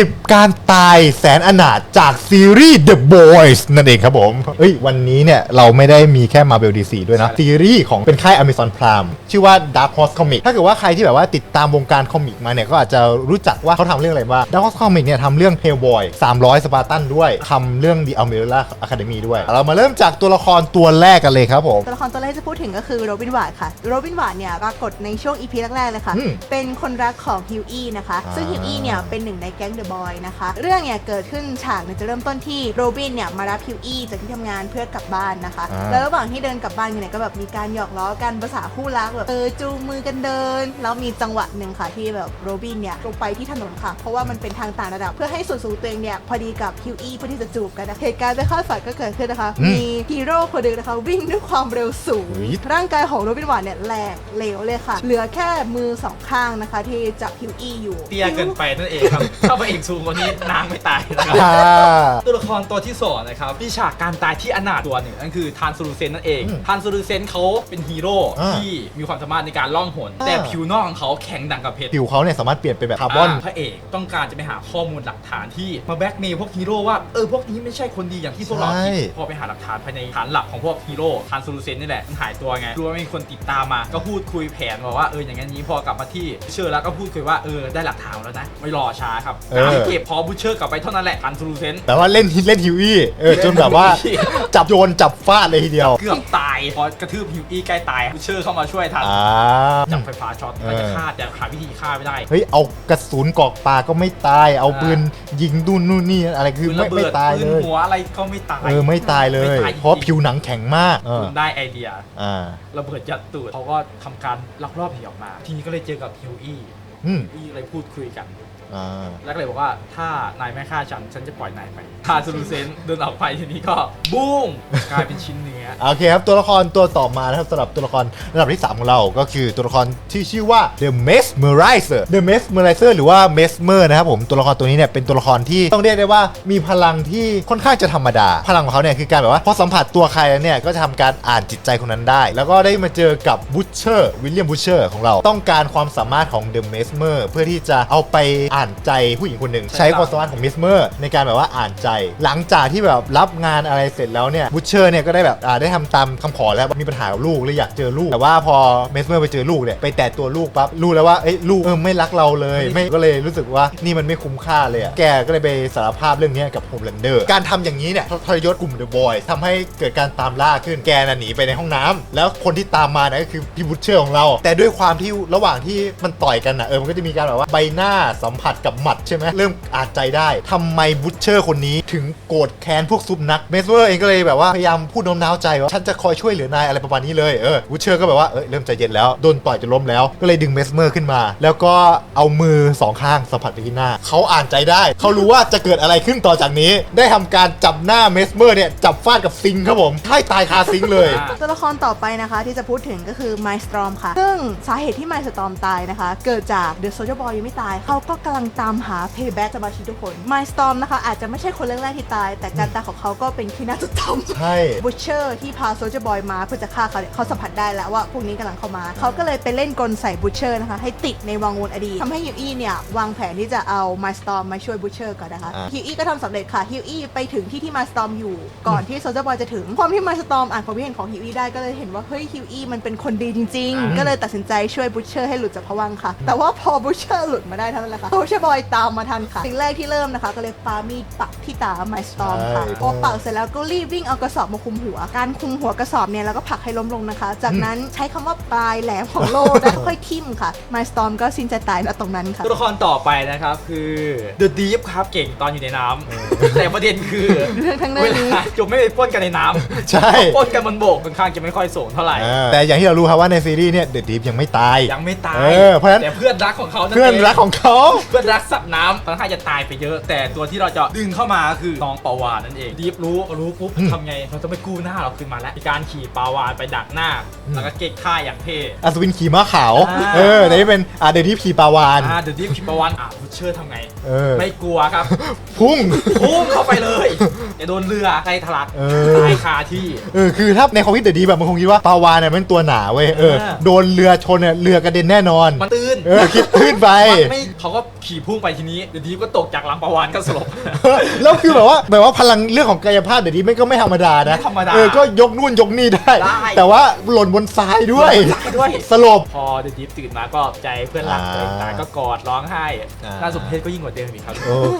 10 การตายแสนอนาถจากซีรีส์ The Boys นั่นเองครับผมเฮ้ยวันนี้เนี่ย เราไม่ได้มีแค่ Marvel DC ด้วยนะ ซีรีส์ของเป็นค่าย Amazon Prime ชื่อว่า Dark Horse Comic ถ้าเกิดว่าใครที่แบบว่าติดตามวงการคอมิกมาเนี่ย ก็อาจจะรู้จักว่าเขาทำเรื่องอะไรบ้าง Dark Horse Comic เนี่ยทำเรื่อง Hellboy 300สปาร์ตันด้วยทำเรื่อง The Umbrella Academy ด้วย เรามาเริ่มจากตัวละครตัวแรกกันเลยครับผม ตัวละครตัวแรกที่จะพูดถึงก็คือโรบินวาร์ดค่ะโรบินวาร์ดเนี่ยปรากฏในช่วงอีพีแรกๆเลยค่ะ อืมเป็นคนรักของฮิวอี้นะคะอ่าซึ่งฮิวอี้เนี่ยเป็นหนึ่งในแก๊งเดอะบอยนะคะ เรื่องเนี่ยเกิดขึ้นฉากเนี่ยจะเริ่มต้นที่โรบินเนี่ยมารับฮิวอี้จากที่ทำงานเพื่อกลับบ้านนะคะ อ่า แล้วระหว่างที่เดินกลับบ้านกันเนี่ยก็แบบมีการหยอกล้อกันภาษาคู่รักแบบเออจูงมือกันเดิน แล้วมีจังหวะหนึ่งค่ะที่แบบโรบินเนี่ยลงไปที่ถนนค่ะ เพราะว่ามันเป็นทางต่างระดับ เพื่อให้ส่วนสูงตัวเองเนี่ยพอดีกับฮิวอี้เพื่อที่จะจูบกันนะเหตุการณ์ไม่คาดฝันก็เกิดขึ้นนะคะ อืม มีฮีโร่คนหนึ่งนะคะวิ่งด้วยความเร็วสูงเฮ้ยร่างกายของโรบินวาร์ดเนี่ยแหลกเหลวเลยค่ะ เหลือแค่มือสองข้างนะคะ ที่จับฮิวอี้อยู่ เตี้ยเกินไปนั่นเองครับถ้าพระเอกสูงกว่านี้นางไม่ตายนะครับอ่า ตัวละครตัวที่สองนะครับมีฉากการตายที่อนาถตัวหนึ่งนั่นคือทานซูรูเซนนั่นเองอืมทานซูรูเซนเขาเป็นฮีโร่อ่าที่มีความสามารถในการล่องหน อ่า แต่ผิวนอกของเขาแข็งดังกับเพชรผิวเขาเนี่ยสามารถเปลี่ยนเป็นแบบคาร์บอนพระเอกต้องการจะไปหาข้อมูลหลักฐานที่มาแบล็กเมย์พวกฮีโร่ว่าเออพวกนี้ไม่ใช่คนดีอย่างที่พวกเราคิดใช่ พอไปหาหลักฐานภายในฐานหลักของพวกฮีโร่ทานซูรูเซนนี่แหละมันหายตัวไงรู้ว่ามีคนติดตามมาก็พูดคุยแผนบอกว่าเอออย่างนั้นนี้พอกลับมาที่บูเชอร์แล้วก็พูดคุยว่าเออได้หลักฐานแล้วนะไม่รอช้าครับ เออตามเก็บพอบูเชอร์กลับไปเท่านั้นแหละทานซูรูเซนแต่ว่าเล่นฮิตเล่นฮิวอี้เออจนแบบว่าเล่นฮิวอี้จับโยนจับฟาดเลยทีเดียว เกือบตายพอกระทืบฮิวอี้ใกล้ตายบูเชอร์เข้ามาช่วยทันอ่าจับไฟฟ้าช็อตเออมันจะฆ่าแต่หาวิธีฆ่าไม่ได้เฮ้ยเอากระสุนกรอกปากก็ไม่ตาย เอาปืนยิงดูนนู่นนี่อะไรคือปืนไม่ระเบิไม่ดตายปืเลนยหัวอะไรก็ไม่ตายเออไม่ตายเลยไม่ตายจงๆเพราะผิวหนังแข็งมากเออคุณได้ไอเดียอ่าระเบิดยัดตูดเขาก็ทำการลักลอบหนีออกมา ทีนี้ก็เลยเจอกับฮิวอี้ อืมฮิวอี้เลยพูดคุยกัน อ่า แล้วก็เลยบอกว่าถ้านายไม่ฆ่าฉันฉันจะปล่อยนายไปทาซูรูเซนเดินออกไปทีนี้ก็บูมกลายเป็นชิ้นเนื้อ โอเคครับตัวละครตัวต่อมานะครับสำหรับตัวละครระดับที่ 3 ของเราก็คือตัวละครที่ชื่อว่า The Mesmerizer The Mesmerizer หรือว่า Mesmer นะครับผมตัวละครตัวนี้เนี่ยเป็นตัวละครที่ต้องเรียกได้ว่ามีพลังที่ค่อนข้างจะธรรมดา พลังของเขาเนี่ยคือการแบบว่าพอสัมผัสตัวใครแล้วเนี่ยก็จะทำการอ่านจิตใจคนนั้นได้ แล้วก็ได้มาเจอกับบูชเชอร์วิลเลียมบูชเชอร์ของเราต้องการความสามารถของ The Mesmer เพื่อที่จะเอาไปอ่านใจผู้หญิงคนหนึ่งใช้ความสามารถของ Mesmer ในการแบบว่าอ่านใจ หลังจากที่แบบรับงานอะไรเสร็จแล้วเนี่ยบูชเชอร์เนี่ยก็ได้แบบอ่าได้ทำตามคำขอแล้วมีปัญหากับลูกเลยอยากเจอลูก แต่ว่าพอเมสเมอร์ไปเจอลูกเนี่ยไปแตะตัวลูกปั๊บรู้แล้วว่าเอ้ยลูกเออไม่รักเราเลย ไม่ก็เลยรู้สึกว่านี่มันไม่คุ้มค่าเลยอะแกก็เลยไปสารภาพเรื่องเนี้ยกับโฮมแลนเดอร์การทำอย่างนี้เนี่ยทรยศกลุ่มเดอะบอยทำให้เกิดการตามล่าขึ้นแกน่ะหนีไปในห้องน้ำแล้วคนที่ตามมาเนี่ยก็คือพี่บูชเชอร์ของเรา แต่ด้วยความที่ระหว่างที่มันต่อยกันนะเออมันก็จะมีการแบบว่าใบหน้าสัมผัสกับหมัดใช่ไหมเริ่มอ่านใจได้ทำไมบูชเชอร์คนนี้ถึงโกรธแค้นพวกซุปนักเมสเมอร์เองก็เลยแบบว่าพยายามพูดโน้มน้าวใจว่าฉันจะคอยช่วยเหลือนายอะไรประมาณนี้เลยเออบูชเชอร์ก็แบบว่าเออเริ่มใจเย็นแล้วโดนต่อยจนล้มแล้วก็เลยดึงเมสเมอร์ขึ้นมา แล้วก็เอามือสองข้างสัมผัสไปที่หน้าเขาอ่านใจได้เขารู้ว่าจะเกิดอะไรขึ้นต่อจากนี้ ได้ทำการจับหน้าเมสเมอร์เนี่ยจับฟาดกับซิงค์ครับผมให้ตายคาซิงค์เลยตัวละครต่อไปนะคะที่จะพูดถึงก็คือ My Storm ค่ะ ซึ่งสาเหตุที่ My Storm ตายนะคะ เกิดจาก The Soldier Boy ยังไม่ตาย เขาก็กำลังตามหา Payback สมาชิกทุกคน My Storm นะคะ อาจจะไม่ใช่คนแรกๆที่ตาย แต่การตายของเขาก็เป็นที่น่าจดจำ ใช่ บูชเชอร์ที่พาโซ l เจอร์บอยมาเพื่อจะฆ่าเขาเนี่ยเขาสัมผัสได้แล้วว่าพวกนี้กำลังเข้ามา เขาก็เลยไปเล่นกลใส่บูชเชอร์นะคะ ให้ติดในวังวนอดีตทำให้ฮิวอี้เนี่ยวางแผนที่จะเอามาสตอมมาช่วยบูชเชอร์ก่อนนะคะอ่า ฮิวอี้ก็ทำสำเร็จค่ะฮิวอี้ไปถึงที่ที่มาสตอมอยู่ก่อนที่โซ l เจอร์บอยจะถึงความที่มาสตอมอ่านความคิดเห็นของฮิวอี้ได้ก็เลยเห็นว่าเฮ้ยฮิวอี้มันเป็นคนดีจริง ๆ ก็เลยตัดสินใจช่วยบูชเชอร์ให้หลุดจากภวังค์ค่ะ แต่ว่าพอบูชเชอร์หลุดมาได้เท่านั้นแหละค่ะโซ l เจอร์บอยตามมาทันค่ะสิ่งแรกที่เริ่มนะคะ ก็เลยปามีดปักที่ตามาสตอมค่ะใช่พอปักเสร็จแล้วก็รีบวิ่งเอากระสอบมาคลุมหัว การคลุมหัวกระสอบเนี่ยแล้วก็ผลักให้ล้มลงนะคะ จากนั้นใช้คำว่าปลายแหลมของโล่ได้ค่อยทิ่มค่ะ My Storm ก็สิ้นใจตายณตรงนั้นค่ะตัวละครต่อไปนะครับคือ The Deep ครับเก่งตอนอยู่ในน้ำแต่ประเด็นคือเรื่องทั้งนั้นเวนี้ลาจบไม่ไปปล้นกันในน้ำใช่ปล้นกันบนบกค่อนข้างจะไม่ค่อยสูงเท่าไหร่อ่าแต่อย่างที่เรารู้ครับว่าในซีรีส์เนี่ยเดอะดีฟยังไม่ตายยังไม่ตายเออเพราะฉะนั้นแต่เพื่อนรักของเขานั่นเพื่อนงรักของเขาเพื่อนรักสัตว์น้ำค่อนข้างจะตายไปเยอะ แต่ตัวที่เราจะดึงเข้ามาคือน้องปาวานนั่นเองดีฟรู้รู้ปุ๊บอืมทำไงเราจะไม่กู้หน้าเราคืนมาแล้วมีการขี่ปาวานไปดักหน้า แล้วก็เก๊กท่าอย่างเท่อัศวินขี่ม้าขาวอ่าเออแต่นี่เป็นอ่าเดอะดีฟขี่ปลาวานอ่าเดี๋ยวดีฟขี่ปาวานอะบุชเชอร์ทำไงเออไม่กลัวครับ พุ่งพุ่งเข้าไปเลย จะโดนเรือใกล้ทะลักเออ ตายคาที่ เออคือถ้าในความคิดเดอะดีฟแบบมันคงคิดว่าปลาวานเนี่ยมันตัวหนาเว้ยเอออ่า โดนเรือชนเนี่ยเรือกระเด็นแน่นอน มันตื้นเออคิดขึ้นไป มันไม่เขาก็ขี่พุ่งไปทีนี้เดี๋ยวดีฟก็ตกจากหลังประวานก็สลบ แล้วคือแบบว่าแบบว่าพลังเรื่องของกายภาพเดี๋ยวนี้ไม่ก็ไม่ธรรมดานะไม่ธรรมดาเออก็ยกนู่นยกนี่ได้ ได้ แต่ว่าหล่นบนทรายด้วยได้ด้วย สลบ พอเดอะดิฟตื่นมาก็ใจเพื่อนรักอ่าเลยตายก็กอดร้องไห้อ่า น่าสมเพชก็ยิ่งกว่าเดิมอีกครับโอ